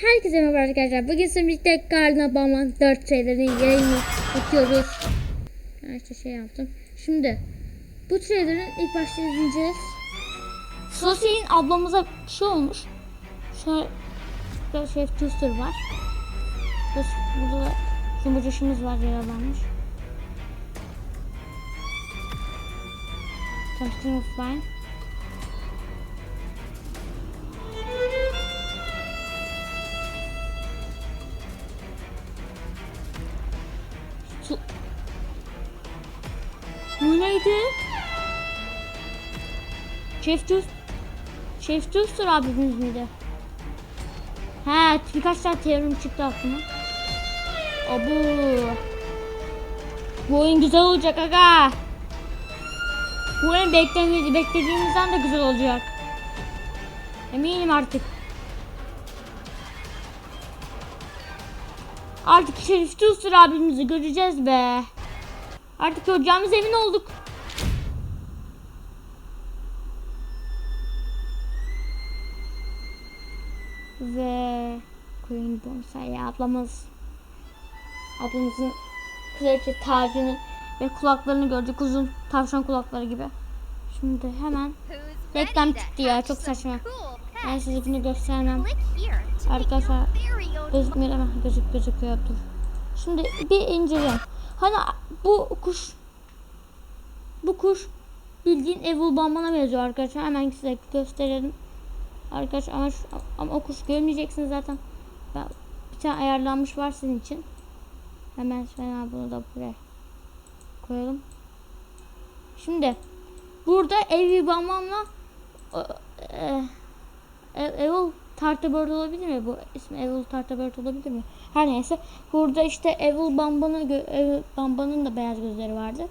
Herkese merhaba arkadaşlar. Bugün sizinle birlikte Garden Babam'ın 4 şeylerini yayını yapıyoruz. Ben işte şey yaptım. Şimdi bu trailer'ın ilk başta izleyeceğiz. Sosyal'in ablamıza bir şey olmuş. Şöyle Chef Twister var. Burada- da yumurcuşumuz var yaralanmış. Testing offline. Su... Bu neydi? Chef Toast... Chef Toaster abimiz miydi? He birkaç tane teorim çıktı aklıma. Abu. Bu oyun güzel olacak aga. Bu oyun beklediğimiz, beklediğimizden de güzel olacak. Eminim artık. Artık Şerif Tuzur abimizi göreceğiz be. Artık göreceğimiz emin olduk. Ve Queen Bonsai ablamız ablamızın kraliçe tacını ve kulaklarını gördük uzun tavşan kulakları gibi. Şimdi hemen reklam çıktı ya çok saçma. Ben size bunu göstermem. Arkadaşlar gözükmüyor ama gözük gözüküyor dur. Şimdi bir inceleyelim. Hani bu kuş bu kuş bildiğin Evil Bambana benziyor arkadaşlar. Hemen size gösterelim. Arkadaşlar ama, şu- ama o kuş görmeyeceksiniz zaten. Ben, bir tane ayarlanmış var sizin için. Hemen ben bunu da buraya koyalım. Şimdi burada Evil Bambana e, e, Evil Tartabird olabilir mi? Bu ismi Evil Tartabird olabilir mi? Her neyse. Burada işte Evil Bamba'nın Evil Bamba'nın da beyaz gözleri vardı.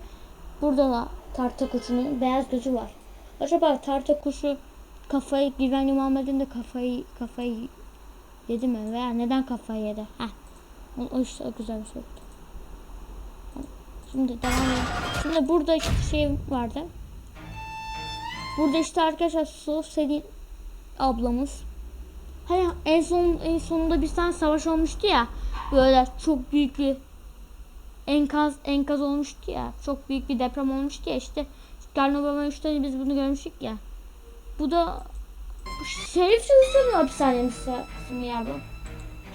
Burada da tarta kuşunun beyaz gözü var. Acaba tarta kuşu kafayı Güvenli Muhammed'in de kafayı kafayı yedi mi? Veya neden kafayı yedi? Heh. O, o işte o güzel bir şey. Şimdi devam edelim. Şimdi burada işte şey vardı. Burada işte arkadaşlar Su Selin ablamız. Hani en son en sonunda bir tane savaş olmuştu ya. Böyle çok büyük bir enkaz enkaz olmuştu ya. Çok büyük bir deprem olmuştu ya işte. Garnobama 3'te biz bunu görmüştük ya. Bu da Şerif Tüsür mü hapishanenin kısmı ya bu?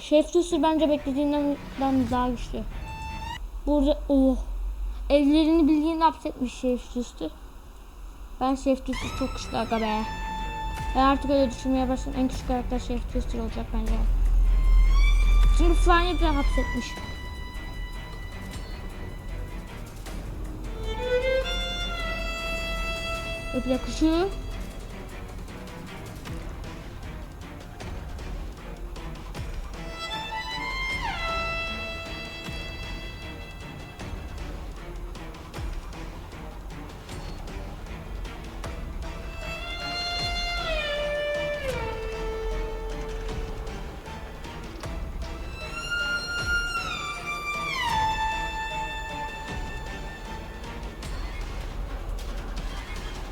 Şerif Tüsür bence beklediğinden daha güçlü. Burada oh. Evlerini bildiğini hapsetmiş Şerif Tüsür. Ben Şerif Tüsür çok güçlü aga be. Ben artık öyle düşünmeye başladım. En küçük karakter Şerif Twister olacak bence. Çünkü Fly'ı bile hapsetmiş. Öp yakışı.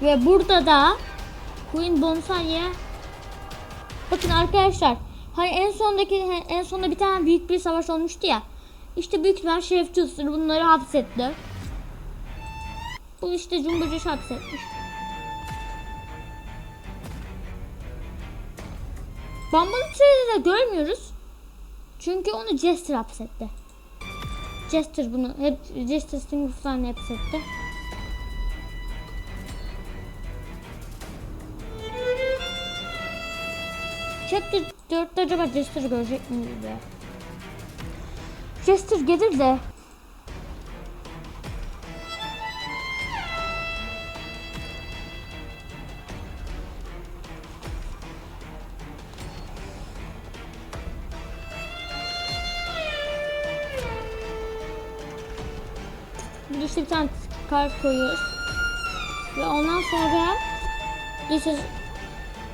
Ve burada da Queen Bonsai'ye Bakın arkadaşlar hani en sondaki en sonunda bir tane büyük bir savaş olmuştu ya. İşte büyük ihtimal Şerif Tüsür bunları hapsetti. Bu işte Cumbucuş hapsetmiş. Bamba'nın trailer'da görmüyoruz. Çünkü onu Jester hapsetti. Jester bunu hep Jester Stingus'tan hapsetti. Chapter 4'te acaba Jester görecek miyiz be? Jester gelir de. Bir işte bir tane kart koyuyoruz. Ve ondan sonra is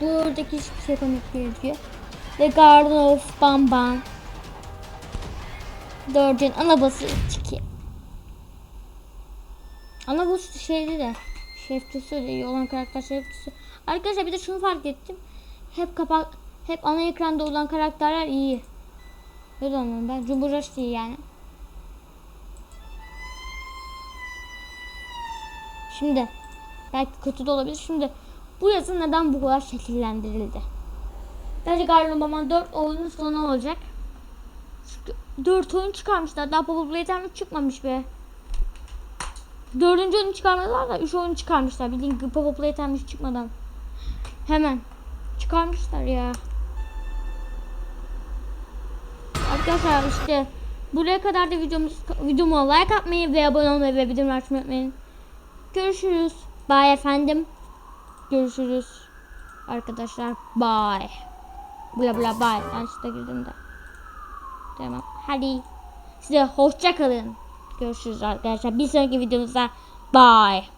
Buradaki hiçbir şey komik diyor. The Garden of Bamban. Dördün ana bası 2. Ana bası şeydi de. Şeftüsü de iyi olan karakter şeftüsü. Arkadaşlar bir de şunu fark ettim. Hep kapak hep ana ekranda olan karakterler iyi. Öyle anladım ben. Cumhurbaşkanı iyi yani. Şimdi belki kötü de olabilir. Şimdi bu yazı neden bu kadar şekillendirildi? Bence galiba 4 oyunun sonu olacak. Çünkü 4 oyun çıkarmışlar. Daha Power Playtime çıkmamış be. Dördüncü oyunu çıkarmadılar da 3 oyun çıkarmışlar. Bildiğin gibi Playtime hiç çıkmadan. Hemen. Çıkarmışlar ya. Arkadaşlar işte buraya kadar da videomuz videoma like atmayı ve abone olmayı ve bildirim açmayı unutmayın. Görüşürüz. Bye efendim. Görüşürüz. Arkadaşlar bye. Bla bla bye. Yanlışlıkla girdim de. Tamam. Hadi. Size hoşça kalın. Görüşürüz arkadaşlar. Bir sonraki videomuzda bye.